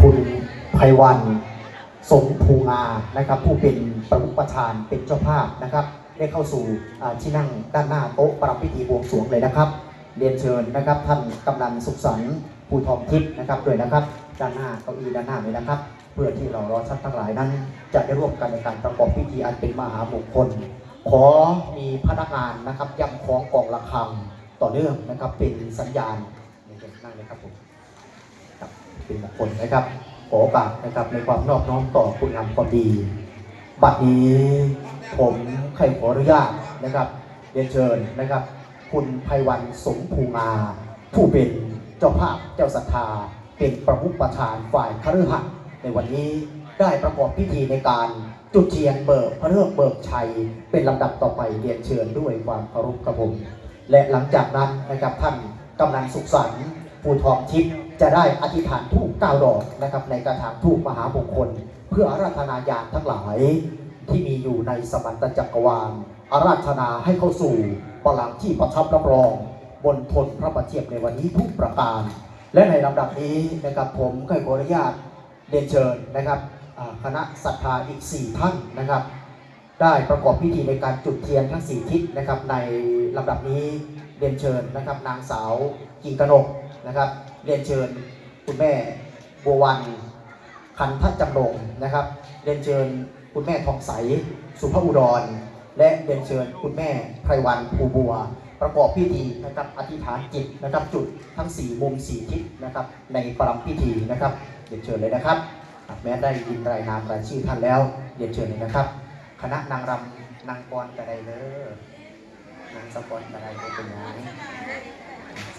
คุณไพวันสมภูงานะครับ ผู้เป็นประมุขประธานเป็นเจ้าภาพนะครับ ได้เข้าสู่ที่นั่งด้านหน้าโต๊ะประพิธีบวงสรวงเลยนะครับ เรียนเชิญนะครับ ท่านกำนันสุขสันต์ภูทองทิพย์นะครับด้วยนะครับด้านหน้าเก้าอี้ด้านหน้าเลยนะครับ เพื่อที่เรารอชัดทั้งหลายนั้น จะได้ร่วมกันในการประกอบพิธีอันเป็นมหามงคล ขอมีพนักงานนะครับย้ำคล้องกองระฆังต่อเนื่องนะครับเป็นสัญญาณนั่งเลยครับผม เป็นมงคลนะครับ ขอโอกาสนะครับในความนอบน้อมต่อคุณงามความดี บัดนี้ผมใครขออนุญาตนะครับเรียนเชิญนะครับ คุณไพวันสมภูงาผู้เป็นเจ้าภาพเจ้าศรัทธา เป็นประมุขประธานฝ่ายคฤหัสถ์ในวันนี้ได้ประกอบพิธีในการจุดเทียนเบิกพระเรื่องเบิกชัย เป็นลำดับต่อไปเรียนเชิญด้วยความเคารพครับผม และหลังจากนั้นนะครับท่านกำนันสุขสันต์ภูทองทิพย์ จะได้อธิษฐานทูปเก้าดอกนะครับในกระถางทูปมหามงคล เพื่ออาราธนายานทั้งหลายที่มีอยู่ในสมันตจักรวาลอาราธนาให้เข้าสู่บาลังที่ประทับรับรอง บนทนพระประเทียบในวันนี้ทุกประการ และในลำดับนี้นะครับผมก็ขออนุญาตเรียนเชิญนะครับคณะศรัทธาอีก 4 ท่านนะครับ ได้ประกอบพิธีในการจุดเทียนทั้ง 4 ทิศนะครับ ในลำดับนี้เรียนเชิญนะครับ นางสาวกิงกนกนะครับ เรียนเชิญคุณแม่บัววันคันทัจำนงนะครับ เรียนเชิญคุณแม่ทองใส สุภาพอุดร และเรียนเชิญคุณแม่ไพรวันภูบัว ประกอบพิธีนะครับ อธิษฐานจิตนะครับ จุดทั้ง 4 มุม 4 ทิศนะครับ ในประรำพิธีนะครับเรียนเชิญเลยนะครับอะแม้ได้ยินรายนามรายชื่อท่านแล้วเรียนเชิญเลยนะครับ คณะนางรำนางกรกระไดเลอนางสกรกระไดเป็นยังไง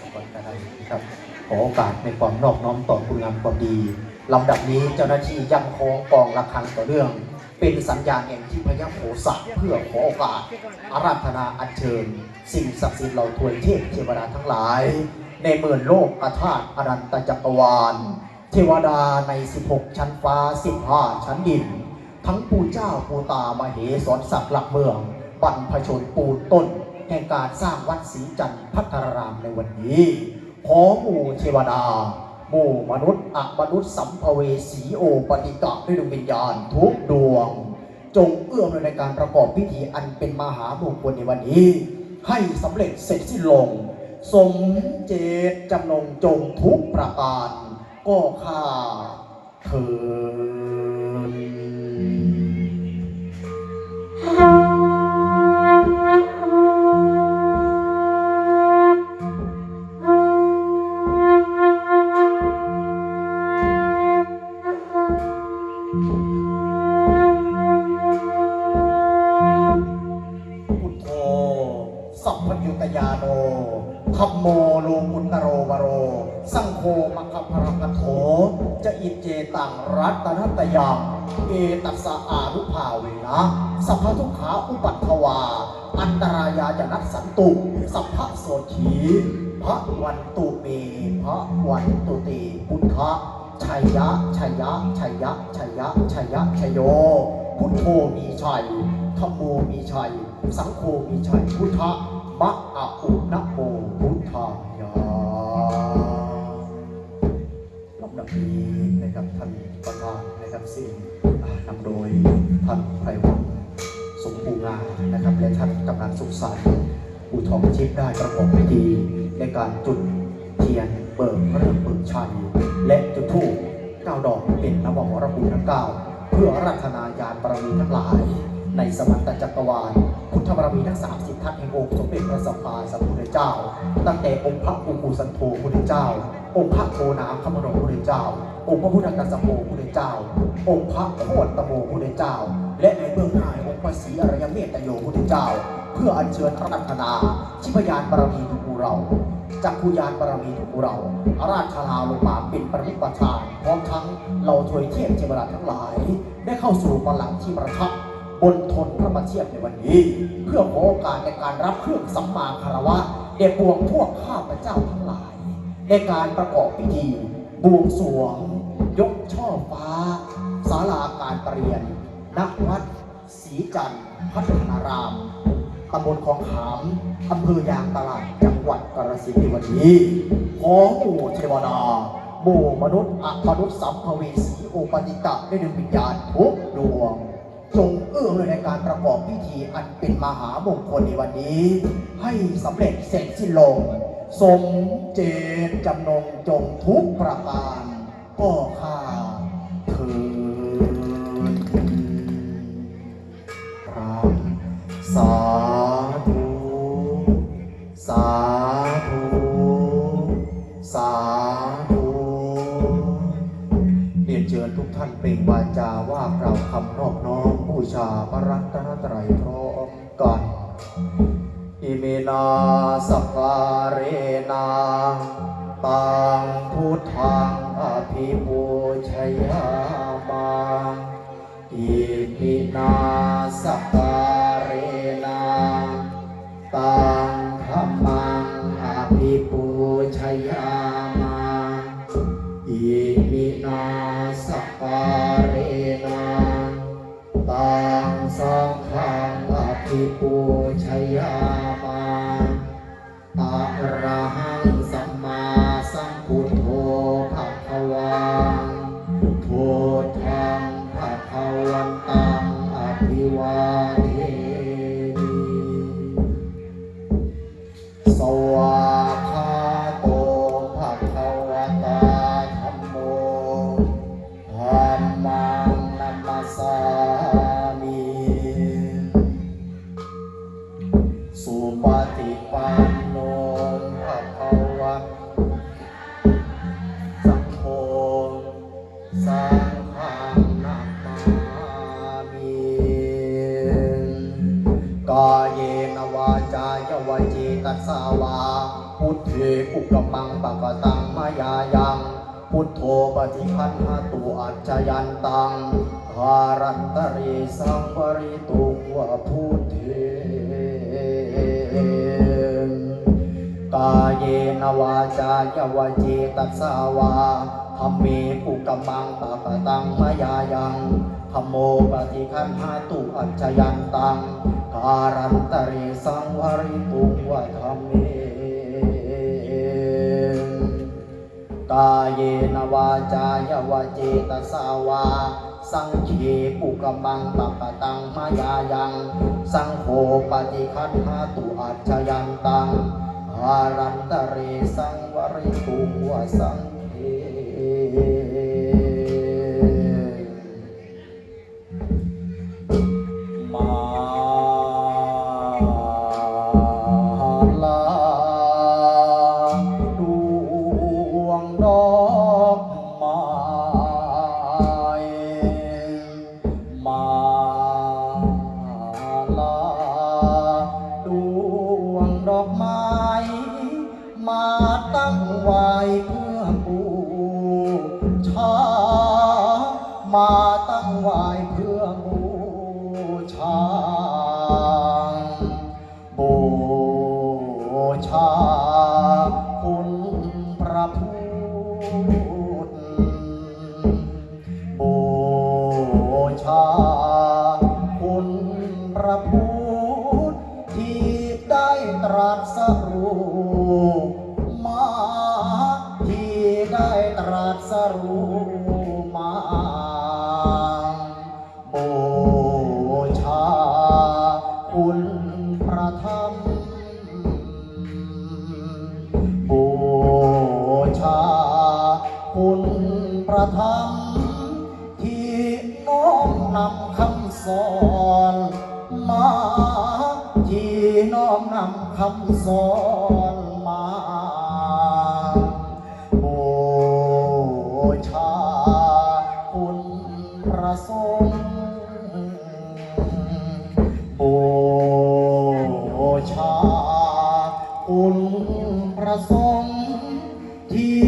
สกรกระไดครับ ขอโอกาสในความนอบน้อมต่อคุณงามความดีลำดับนี้เจ้าหน้าที่ย่ำคล้องกองระฆังต่อเนื่อง เป็นสัญญาณแห่งที่พยาโหสัตเพื่อขอโอกาสอาราธนาอัญเชิญ สิ่งศักดิ์สิทธิ์เหล่าทวยเทพเทวดาทั้งหลาย ในหมื่นโลกอาธาตอนันตจักรวาล เทวดาใน 16 ชั้นฟ้า 15 ชั้นดิน ทั้งปู่เจ้าปู่ตามเหสรศักดิ์หลักเมืองบรรพชนปูนต้นแห่งการสร้างวัดศรีจันทร์พัฒนารามในวันนี้ ขอหมู่เทวดา หมู่มนุษย์อมนุษย์สัมภเวสีโอปฏิกะด้วยดวงวิญญาณทุกดวง จงเอื้อมในการประกอบพิธีอันเป็นมหามงคลในวันนี้ ให้สำเร็จเสร็จสิ้นลง สมเจตจำนงจงทุกประการ ก็ข้าเถิดพุ สังโฆมัคคพรคโถจะอิเจตังรัตนัตยังเอตัสสะอานุภาเวนะสัพพทุขาอุปัตถวา อันตรายาจะนัสสันตุ สัพพะโสถีพระวันตุเมพระวันตุเตพุทธะชัยยะชัยยะชัยยะชัยยะชัยยะชยโย พุทโธมีชัยธรรมโมมีชัย สังโฆมีชัย พุทธะมะอะอุนะโมพุทธา นี้นะครับท่านประธานนะครับซึ่งนำโดยท่านไพรวันสมบูงานะครับและท่านกำนันสุขสันต์อุทองชิพได้ประกอบพิธีในการจุดเทียนเบิกพระเริ่มเบิกชัยและจุดธูปเก้าดอกเป็นนวมรบุทั้งเก้าเพื่อรัธนายานบารมีทั้งหลาย ในสมัตจักรวาลพุทธบารมีทั้งสามสิบทัศน์แห่งองค์สมเด็จพระสัมมาสัมพุทธเจ้า ตั้งแต่องค์พระอุปูสันโธพุทธเจ้า องค์พระโคน้ำขมโนพุทธเจ้า องค์พระพุทธกัสสโปพุทธเจ้า องค์พระโคตตโมพุทธเจ้า และในเบื้องหน้าองค์พระศรีอรยเมตโยพุทธเจ้า เพื่ออัญเชิญรัธนาชิพยานบารมีทุกเราจักคุยานบารมีทุกเราอาราชลาลงมาเป็นประมุขประชานพร้อมทั้งเราถวยเทียบเทวดาทั้งหลาย ได้เข้าสู่บัลลังก์ที่ประทับบนทนพระประเทียบในวันนี้ เพื่อขอโอกาสในการรับเครื่องสัมมาคารวะเด็ปวงพวกข้าพเจ้าทั้งหลาย ในการประกอบพิธีบวงสรวง ยกช่อฟ้าศาลาการประเรียนณวัดศรีจันทร์พัฒนารามตำบลคลองขามอำเภอยางตลาดจังหวัดกาฬสินธุ์ในวันนี้ขอหมู่เทวดาหหมู่มนุษย์อมนุษย์สัมภเวสีโอปติกะได้ดึงวิญญาณทุกดวง จงเอื้อเลยในการประกอบพิธีอันเป็นมหามงคลในวันนี้ ให้สำเร็จเสร็จสิ้นลง สมเจตจำนงจงทุกประการก็ข้าเถิดครับสาธุสาธุสาธุเรียนเชิญทุกท่านเปล่งวาจาว่ากล่าวคำนอบน้อมบูชาพระรัตนตรัยพร้อมกัน อิเมนาสการเรนาตังพุทธังอภิปูชยามาอิมินาสการเรนาตังธรรมังอภิปูชยามาอิมินาสการเรนาตังสังฆังอภิปูชยาม ระหัง ตัสสาวา พุทเทปุกมังปะกตังมายายังพุทโธปฏิคันหาตุอัจจยันตังหารันตริสังวริตุวะพุทเทกายเยนวาจายวาจีตัสสาวาธรรมเมปุกมังปะกตังมายายัง ธรรมโมปฏิคันหาตุอัจจยันตัง การันตริสังวริตุงวะธรรมเมกายเยนวาจายวาเจตสาวา สังเขปุกมังปะปะตังมายายัง สังโฆปฏิคันหาตุอัจฉยันตังอารันตเรสังวริตุวสัง พระสงฆ์ที่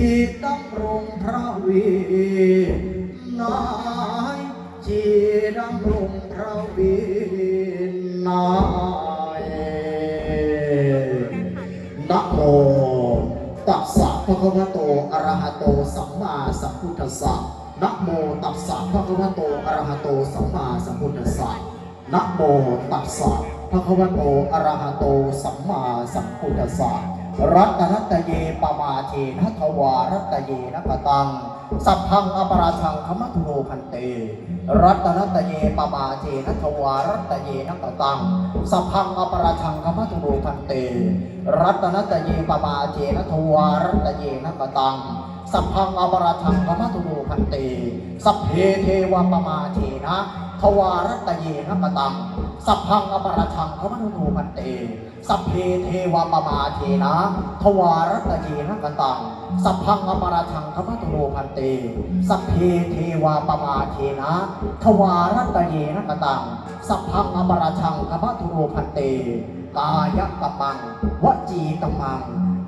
ดำรงพระเวนายที่ดำรงพระเวนายนะโมตัสสะภะคะวะโตอะระหะโตสัมมาสัมพุทธัสสะนะโมตัสสะภะคะวะโตอะระหะโตสัมมาสัมพุทธัสสะนะโมตัสสะภะคะวะโตอะระหะโตสัมมาสัมพุทธัสสะ รัตนัตเยปมาเทนะทวารัตเยนะกตัง สัพพังอปราชังขมัทุโรพันเต รัตนัตเยปมาเทนะทวารัตเยนะกตัง สัพพังอปราชังขมัทุโรพันเต รัตนัตเยปมาเทนะทวารัตเยนะกตัง สัพพังอปราชังขมัทุโรพันเต สัพเพเทวปมาเทนะทวารัตเยนะกตัง สัพพังอปราชังขมัทุโรพันเต สัพเพเทวปมาเทนะ ทวารัตเยนะกตัง สัพพังอปราชังขมัทุโรพันเต สัพเพเทวปมาเทนะ ทวารัตเยนะกตัง สัพพังอปราชังขมัทุโรพันเต กายกัมมัง วจีกัมมัง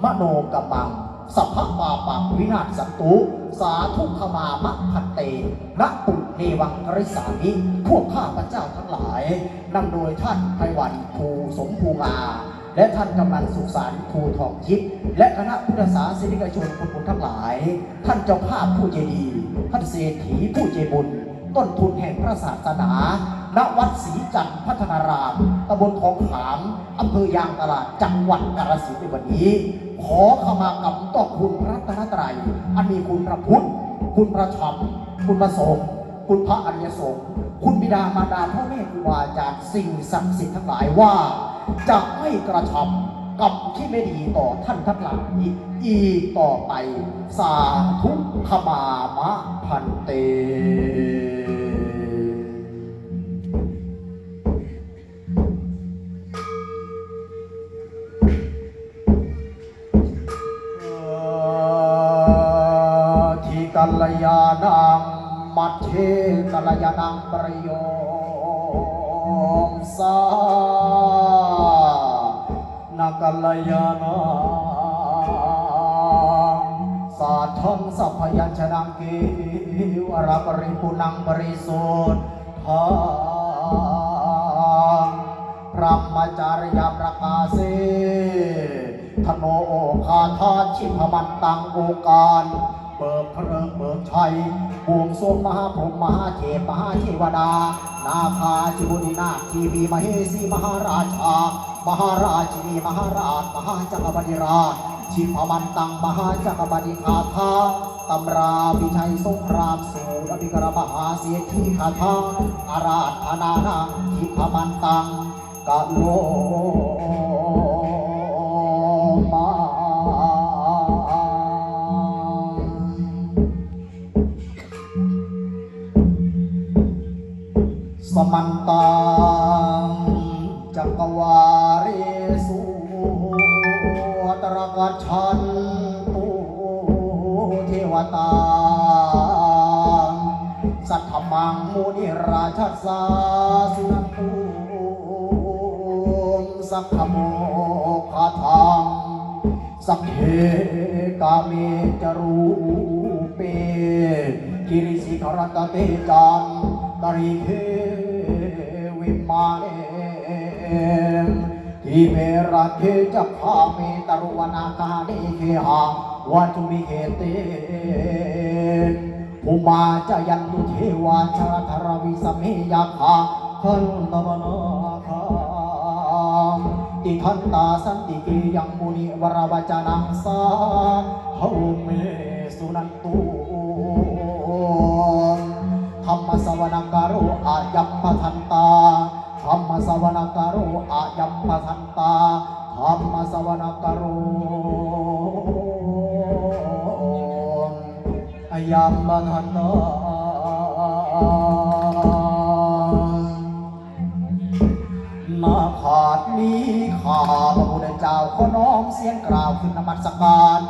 มโนกัมมัง สัพพะปาปังวินาศสันตุ สาธุขมามะพันเตนะปุเนวังกริสามิพวกข้าพระเจ้าทั้งหลายนำโดยท่านไพวันภูสมภูงาและท่านกำนันสุขสันต์ภูทองทิพย์และคณะพุทธศาสนิกชนคนบุญทั้งหลาย ท่านเจ้าภาพผู้ใจดี ท่านเศรษฐีผู้ใจบุญ ต้นทุนแห่งพระศาสนา ณวัดศรีจันทร์พัฒนารามตำบลของขามอำเภอยางตลาดจังหวัดกาฬสินธุ์ในวันนี้ ขอขมากรรมต่อคุณพระรัตนตรัยอันมีคุณพระพุทธ คุณพระธรรมคุณพระสงฆ์คุณพระอริยสงฆ์คุณบิดามารดาพ่อแม่ครูบาอาจารย์สิ่งศักดิ์สิทธิ์ทั้งหลายว่า จะไม่กระทำกรรมที่ไม่ดีต่อท่านทั้งหลายอีกต่อไป สาธุขมามะพันเต ลยาณังมัทเทกัลยาณังประโยมสานากัลยาณังสาทังสัพยัญชนะเกวรปริปุนังบริสุทธาพระมจารยาประกาเสธโนโอคาทาชิพมันตังโอกาล เบิกเพลิงเบิกชัยบวงสรวงมหาพรหมมหาเทพมหาเทวดา นาคาจิบุนีนาคทีวีมเหสีมหาราชามหาราชินีมหาราช มหาจักรพรรดิราชชิพมันตังมหาจักรพรรดิคาถาตำราพิชัยสงครามสูรอภิกรมหาเสียทีคาถาอาราธนานังทิพมันตังกะโล มันตังจักรวาเรสุตรกัจฉันตุเทวตา สัทธมังมุนิราชสาสุนันตุสักขโมคาทังสักเคกาเมจรูเปกิริสิกรตเตจันตริเควิมาเน ทีเมรัตเทจักขาเมตรุวนาคาเนเคหาวัจุมิเคเตภูมาจยันตุเทวาชาธรวิสเมยาคาคันตมนาคาติทันตาสันติเกยังมุนิวรวจนังสาเฮเมสุนันตุธรรมสวนาการุอายัมปทันตา รรมสวนาการุอายัมปทันตาธรรมสวนาการุอายัมบัทันตานาขาดนี้ข้าพระพุทธเจ้าขอน้อมเสียงกล่าวขึ้นนมัสการ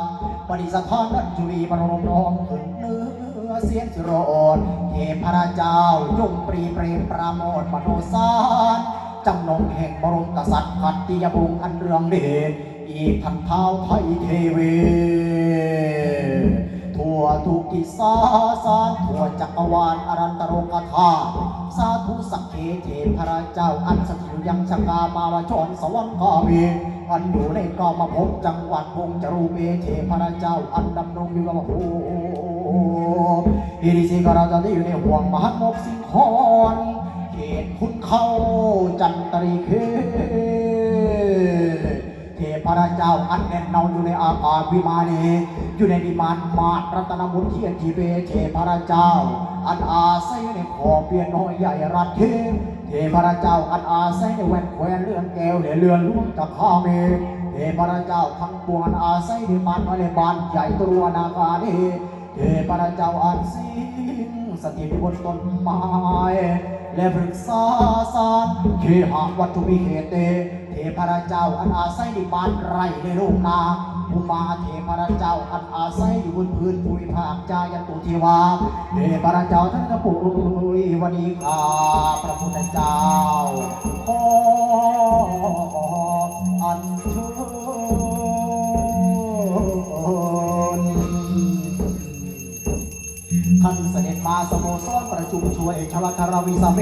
ปฏิสถานนันจุลีบรมน้อมขึ้นเนื้อ เสียงสิโรนเทพระเจ้าจงปรีเปรมประโมทมโนสารจำนงแห่งบรมกษัตริย์พัตติยบุงอันเรืองเดชอีกทันเท้าไทยเทวีทั่วทุกทิศาสารทั่วจักรวาลอรันตรกธาสาธุสักเคเทพระเจ้าอันสถิตยังชกามาวชนสวรรค์กามีอันอยู่ในกอมาพบจังหวัดพงจรูเปเทพระเจ้าอันดำรงอยู่กับโอ้อิริสิกราชที่อยู่ในห่วงมหันนกสิงหอนเขตคุณเข้าจันตรีเคเทพระเจ้าอันแน่นเนาอยู่ในอากาศวิมานีอยู่ในวิมานมาตรัตนบุตรเทียนทีเบเทพระเจ้า อันอาศัยในขอเปลี่ยนน้อยใหญ่รัฐเทพเทพระเจ้าอันอาศัยในแหวนแควนเลื่อนแก้วเหลือเรือนล่วงจากข้าเมเทพระเจ้าทั้งปวงอาศัยในบ้านในบานใหญ่ตัวนาคาเด เทพระเจ้าอันสิงสถิตบนต้นไม้และปรึกษาสารเคหะวัตถุมิเหเต เทพระเจ้าอันอาศัยในบ้านไร่ในโลกนาภูมาเทพระเจ้าอันอาศัยอยู่บนพื้นภูมิภาคจายันตุเทวาเทพระเจ้าท่านกระปุยวันนี้ข้าพระพุทธเจ้าขออัญเชิ สด็จมาสโมสรประชุมช่วยชลคารวิสเม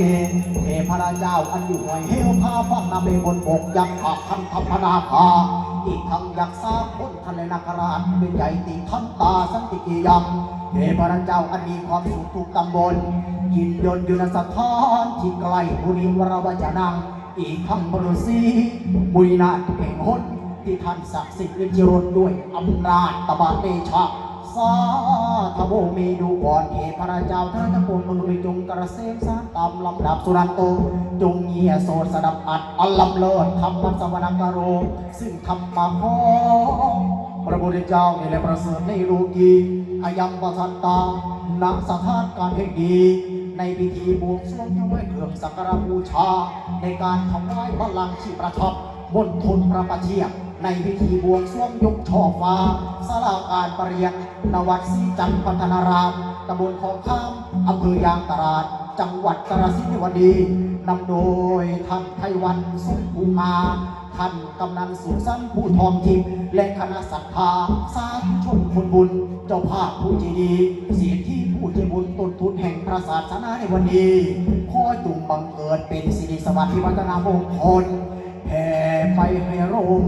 เทพราเจ้าอันอยู่หน่วยเฮลพาฟังนาเมบนบกยักษ์ขับทันธรรมนาคาอีกทั้งยักษ์ซาพ้นทะเลนาคราชเป็นใหญ่ติทันตาสันติกิยังเทพราเจ้าอันมีความสุขทุกตำบลยินยนต์อยู่ในสถานที่ไกลบุรีวรวจนังอีกทั้งบรุษีบุญนาถแห่งหนที่ท่านศักดิ์สิทธิ์ฤทธิรด้วยอำนาจตบะเตชะ สาธโบมีดูก่อนเอพระเจ้าท่านจะปวงมนุษย์จงกระเซ็มสารตามลำดับสุนันโต จงเงียโสดสดับอัดอัลลำเลิศธรรมสวรรคโร ซึ่งธรรมะขอพระพุทธเจ้าในแหละประเสริฐในโลกีอายัมปทัตตาณสถานการแห่งดี ในพิธีบวงสรวงถวายเครื่องสักการบูชา ในการถวายพลังชีประทับบนทุนพระประเทียบ ในพิธีบวงสรวงยกช่อฟ้าสลาการประเรียนนวัดศรีจันพัฒนารามตำบลของข้ามอำเภอยางตราด จังหวัดกราฬสินวันดีนำโดยท่านไพวันสุขภูมาท่านกำนันสุขสันต์ผู้ทองทิพย์และคณะศรัทธาสาธุชนคนบุญ เจ้าภาพผู้ใจดี เสียที่ผู้ใจบุญต้นทุนแห่งพระศาสนาในวันนี้ขอจงบังเกิดเป็นสิริสวัสดิ์วัฒนามงคลแผ่ไปให้ร่ม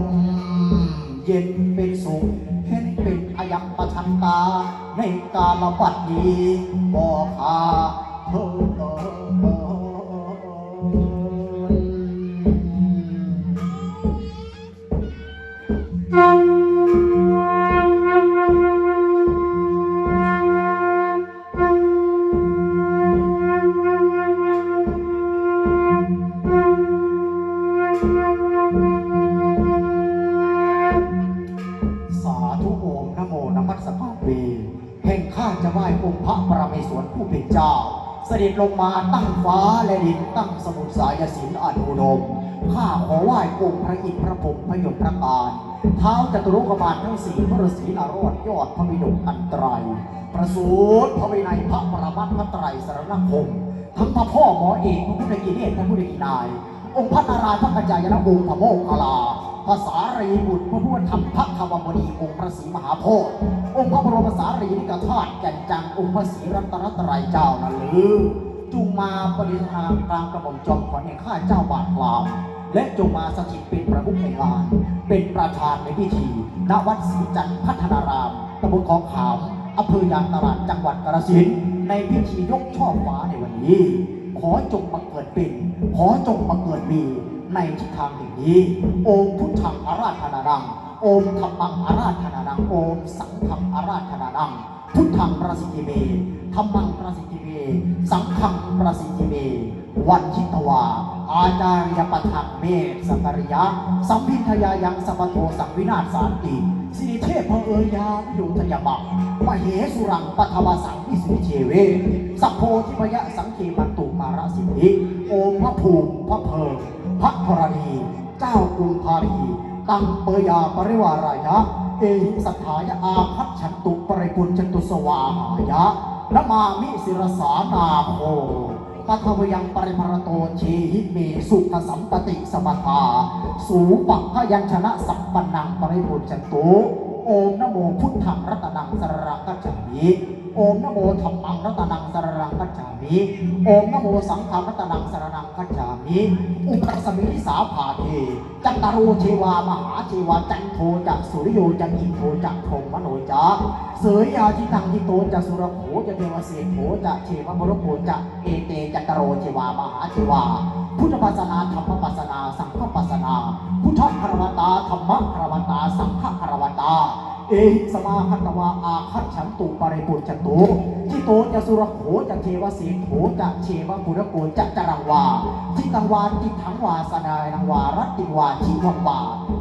เย็นเป็นสุขเห็นเป็นอายัมปชันตา ในกาลบัดนี้บอขาเพิ่มส สด็จลงมาตั้งฟ้าและดินตั้งสมุทรสายสินอันอุดมข้าขอไหว้องค์พระอินทร์พระพรหมพระยมพระการเท้าจตุรุกบาลทั้งสี่พระฤาษีนารอดยอดพระวิดกอันตรายประสูติพระวินัยพระปรมัตถ์พระไตรสรณคมทั้งพระพ่อหมอเอกพระพุทธกิเนศพระพุทธกินาย องค์พระนารายณ์พระกัญจายนะองค์พระโมคคัลลา ภาษารีบุตรพระพุทธธรรมพระคำมณีองค์พระศรีมหาโพธิ์องค์พระบรมสารีริกธาตุแก่นจังองค์พระศรีรัตนตรัยเจ้านั่นหรือจุงมาปฏิทานกลางกระหม่อมจอมขวัญแห่งข้าเจ้าบาทพรามและจงมาสถิตเป็นประมุขในงาน เป็นประธานในพิธี ณ วัดศรีจันทร์พัฒนารามตำบลคลองขามอำเภอยางตลาดจังหวัดกาฬสินธุ์ในพิธียกช่อฟ้าในวันนี้ ขอจงมาเกิดเป็น ขอจงมาเกิดมี ในทิศทางแห่งนี้ โอมพุทธังอาราธนาดัง โอมธรรมังอาราธนาดัง โอมสังฆังอาราธนาดัง พุทธังประสิทธิเมธรรมังประสิทธิเม สังฆังประสิทธิเม วันชิตวา อาจาริยปทังเมษสักริยะ สัมพินทยายังสัพโทสังวินาศสารติสิริเทพเพอเอยาวิโยทยบังมเหสุรังปัทวสังวิสุเชเว สัพโพธิพยะสังเขมันตุมารสิทธิ โอมพระภูมิพระเพลิง พระธรณีเจ้ากรุงพารีตังเปยาปริวารายะ เอหิสัทธายะอาพัชฉันตุปริปุญจตุสวาหายะนะมามิสิรสานาโคปัทวยังปริมรโตเชหิเมสุขสัมปติสมทา สูปักพยัญชนะสัมปันนังปริปุจจตุโอมนโมพุทธังรัตนังสรรังกัจจมิโอมนโมธรรมังรัตนังสรา มิโอมนโมสังฆังรัตนังสรนังกัจามิอุปสมิสาภาเทจัตตารุเทวามหาเทวาจันโทจักสุริโยจันอินโทจักพรหมโนจักเสยยาทิตังทิโตจักสุรโขจะเทวเสโขจะเทวมรโขจะเอเตจัตตโรเทวามหาเทวา พุทธปัสนาธรรมปัสนา สังฆปัสนา พุทธคารวตาธรรมคารวตา สังฆคารวตา เอสมาคัตวาอาคัตฉันตุปริปุจจตุจิโตจะสุรโขจะเทวสีโขจะเชวปุรโกจะจรังวาจิตังวาจิตังวาสนายนังวารัตติวาชิวังวา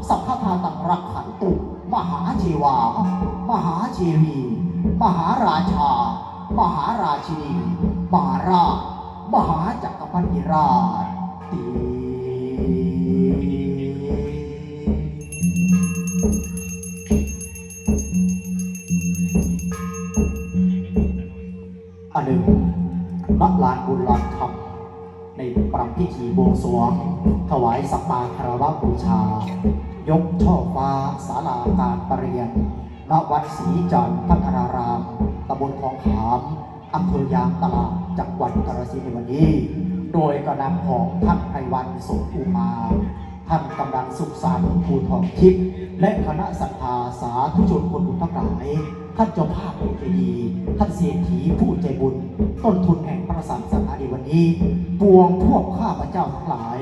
สัพพทาตังรักขันตุ มหาเทวา มหาเทวี มหาราชา มหาราชินีมหาราชมหาจักรพรรดิราชตี สัมมาคารวะบูชา ยกช่อฟ้าศาลาการประเรียนณวัดศรีจันทร์พัฒนารามตำบลคลองขามอำเภอยางตลาดจังหวัดกาฬสินธุ์ในวันนี้ โดยกระนำของท่านไพวันสุขอุมา ท่านกำลังสุขสันต์ภูทองทิพย์และคณะศรัทธาสาธุชนคนบุญทั้งหลาย ท่านเจ้าภาพผู้ใจดี ท่านเศรษฐีผู้ใจบุญ ต้นทุนแห่งพระศาสนาในวันนี้ ปวงพวกข้าพเจ้าทั้งหลาย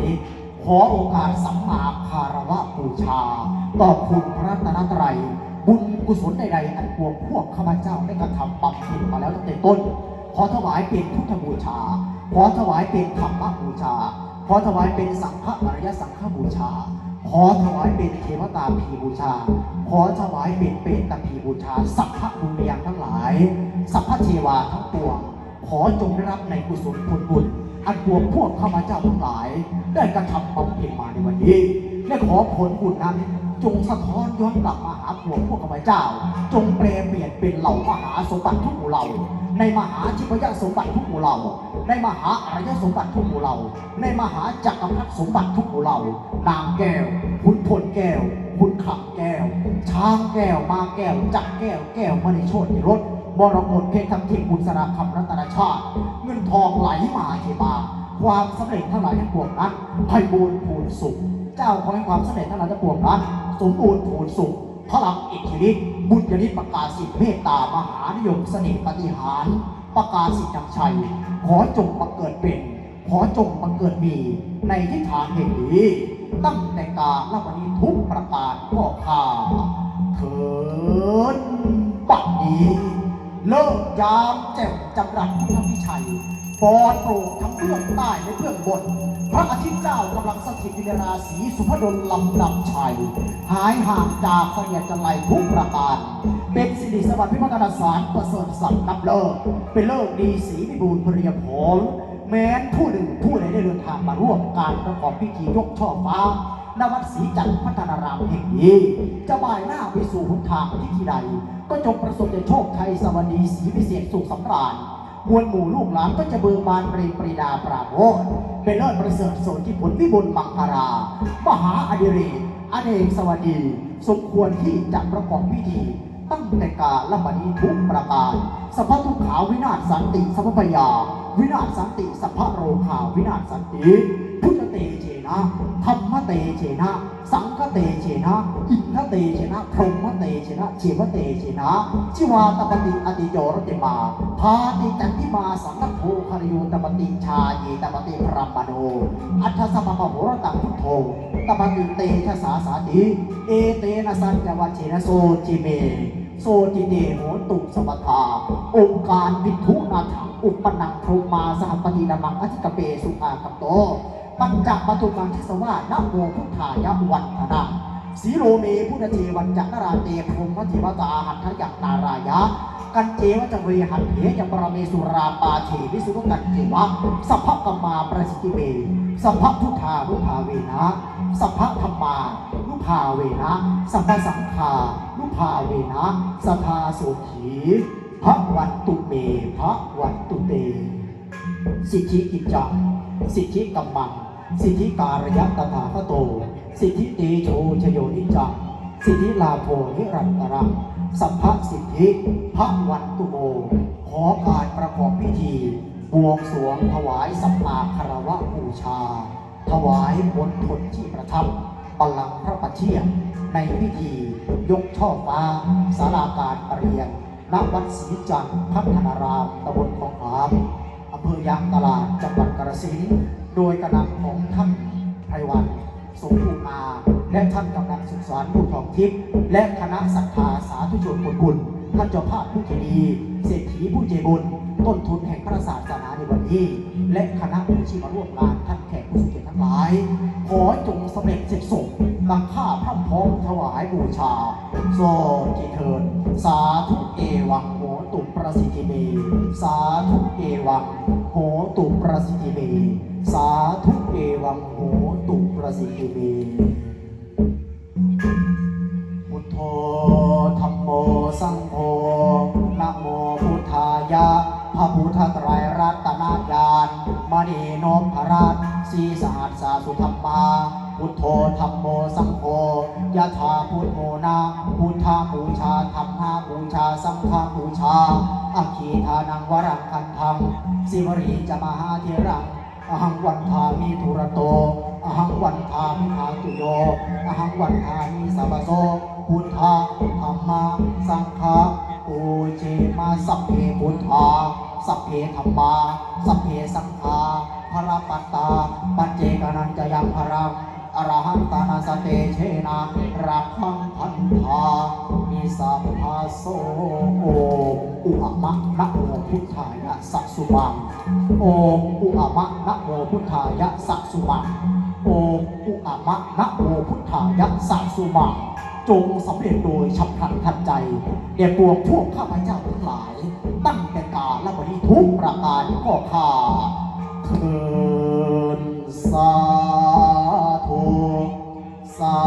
ขอโอกาสสัมมาคารวะบูชา ต่อคุณพระรัตนตรัย บุญกุศลใดๆอันปวงพวกข้าพเจ้าได้กระทำบำเพ็ญมาแล้วตั้งแต่ต้น ขอถวายเป็นพุทธบูชา ขอถวายเป็นธรรมบูชา ขอถวายเป็นสังฆอริยสังฆบูชา ขอถวายเป็นเทวตาพีบูชา ขอถวายเป็นเปตตพีบูชา สัพพะบุญยังทั้งหลาย สัพพะเทวาทั้งปวงขอจงได้รับในกุศลผลบุญ อันปวงพวกข้าพเจ้าทั้งหลาย ได้กระทำบำเพ็ญมาในวันนี้และขอผลบุญนั้น จงสะท้อนย้อนกลับมาหาพวกพวกข้าพเจ้า จงแปลเปลี่ยนเป็นเหล่ามหาสมบัติทุกหมู่เหล่า ในมหาชิพยสมบัติทุกหมู่เหล่า ในมหาอารยสมบัติทุกหมู่เหล่า ในมหาจักรพรรดิสมบัติทุกหมู่เหล่านางแก้วขุนพลแก้วขุนขับแก้ว ช้างแก้วมาแก้วจักรแก้วแก้วมณีโชติรถ บรมดเพชรทัพทิมบุญสราคำรัตนชาติ เงินทองไหลมาเทมา ความสำเร็จทั้งหลายทั้งปวงนั้นไพบูลย์ภูนสุข เจ้าขอให้ความสำเร็จทั้งหลายทั้งปวงนั้นสมบูรณ์ภูนสุขพลังอิทธิฤทธิ์บุญยฤทธิ์ประกาศสิทธิเมตตามหานิยมเสน่ห์ปฏิหาร ประกาศสิทธินำชัย ขอจงมาเกิดเป็น ขอจงมาเกิดมีในทิศทางแห่งนี้ ตั้งแต่กาลวันนี้ทุกประการก็ข้าเถินบัดนี้ เลิกยามแจ่มจำรัดพุทธวิชัยปอดโปร่งทั้งเบื้องใต้และเบื้องบน พระอาทิตย์เจ้ากำลังสถิตอยู่ในราศีสุภดลลำดับชัย หายห่างจากเสนียดจันไรทุกประการ เป็นสิริสวัสดิ์พิพัฒนาสารประเสริฐสัตว์นับเลิก เป็นเลิกดีสีวิบูลย์พริยผลแม้นผู้หนึ่งผู้ใดได้เดินทางมาร่วมการประกอบพิธียกช่อฟ้า ณวัดศรีจันทร์พัฒนารามแห่งนี้ จะบ่ายหน้าไปสู่หนทางที่ที่ใด ก็จงประสบแต่โชคชัยสวัสดีสีพิเศษสุขสำราญมวลหมู่ลูกหลานก็จะเบิกบานปรีปรีดาปราโมทเป็นเลิศประเสริฐโสนที่ผลวิบุลมังคารามหาอดิเรกอเนกสวัสดี สมควรที่จะประกอบพิธี ตั้งแต่กาลบันีทุกประการสัพพทุกขาวินาศสันติสัพพยา วินาศสันติสัพพโรคาวินาศสันติ พุทธเตเช นะธรรมเตเชนะ สังฆเตเชนะ อินทเตเชนะพรหมเตเชนะเชวเตเชนะ ชิวาตปฏิอติโยรติมาพาติจันทิมาสังฆโภคารโยตปฏิชาเยตปฏิพรหมโน อัฏฐสัมมโหรตังพุทโธตปฏิเตชะสาสาติเอเตนะสัจจวัชนะโซจิเมโซจิเตโหตุสมทาองค์การวิทุนาถังอุปนังพรหมาสหปฏินามังอธิกเปสุอากัปโต ปัญจปทุมังทิสวานะโมพุทธายะวันธนาสีโรเมพุทธเทวันจักราเตพรหมทิวตาหัตถยักนารายะ กันเจวจะเวหันเหยปรเมสุราปาเทวิสุรกันเทวะสัพพกมาประสิทธิเมสัพพพุทธานุภาเวนะสัพพธรรมานุภาเวนะสัพพสังฆานุภาเวนะสัทธาโสถีพระวันตุเมพระวันตุเต สิทธิกิจจสิทธิกัมมัง สิทธิการยะตถาคโต สิทธิเตโชชโยนิจังสิทธิลาโภนิรันตรังสัพพสิทธิพระวันตุโม ขอการประกอบพิธี บวงสรวงถวายสัมมาคารวะบูชา ถวายบนทนที่ประทับบัลลังพระประเทียในพิธียกช่อฟ้าสาราการประเรียนณวัดศรีจันทร์พัฒนารามตำบลคลองขามอำเภอยางตลาดจังหวัดกาฬสิน โดยกระนำของท่านไพวันสงภูมา และท่านกำลังสุขสารผู้ทองทิพย์และคณะศรัทธาสาธุชนผลบุญท่านเจ้าภาพผู้เจดีเศรษฐีผู้ใจบุญต้นทุนแห่งพระศาสนาในวันนี้ และคณะผู้ที่มาร่วมงานท่านแขกผู้สุเกียรติทั้งหลาย ขอจงสำเร็จเสร็จสมดังข้าพระพร้อมถวายบูชาโซจิเทินสาธุเอวังโหตุประสิทธิเมสาธุเอวังโหตุประสิทธิเม สาธุเอวังโหตุประสิทธิเมพุทโธธรรมโมสังโฆนะโมพุทธายะพระพุทธไตรรัตนญาณมณีนพรัตสีสหัสสาสุธรรมา พุทโธธรรมโมสังโฆยะถาพุทโมนาพุทธาบูชาธรรมาบูชาสังฆาบูชาอัคคีทานังวรังคันธังสิวรีจะมหาเทรัง อหังวันทามิทุระโตอหังวันทามิทาตุโยอหังวันทามิสัพพโสพุทธาธรรมาสังฆาปูเจมาสัพเพพุทธาสัพเพธรรมาสัพเพสังฆาพระปัตตา ปัจเจกนันจะยังพรังอรหันตานาสเตเชนะรักขังพันธามิสัพพโสโออุอมะนะ พุทธายะสัสสุบังโอมอุอะมะนะโมพุทธายะสักสุมังโอมอุอะมะนะโมพุทธายะสักสุมังจงสำเร็จโดยฉับพลันทันใจเดี๋ยวปวงพวกข้าพเจ้าทั้งหลาย ตั้งแต่กาลและวันนี้ทุกประการก็ข้าเทินสาธุสา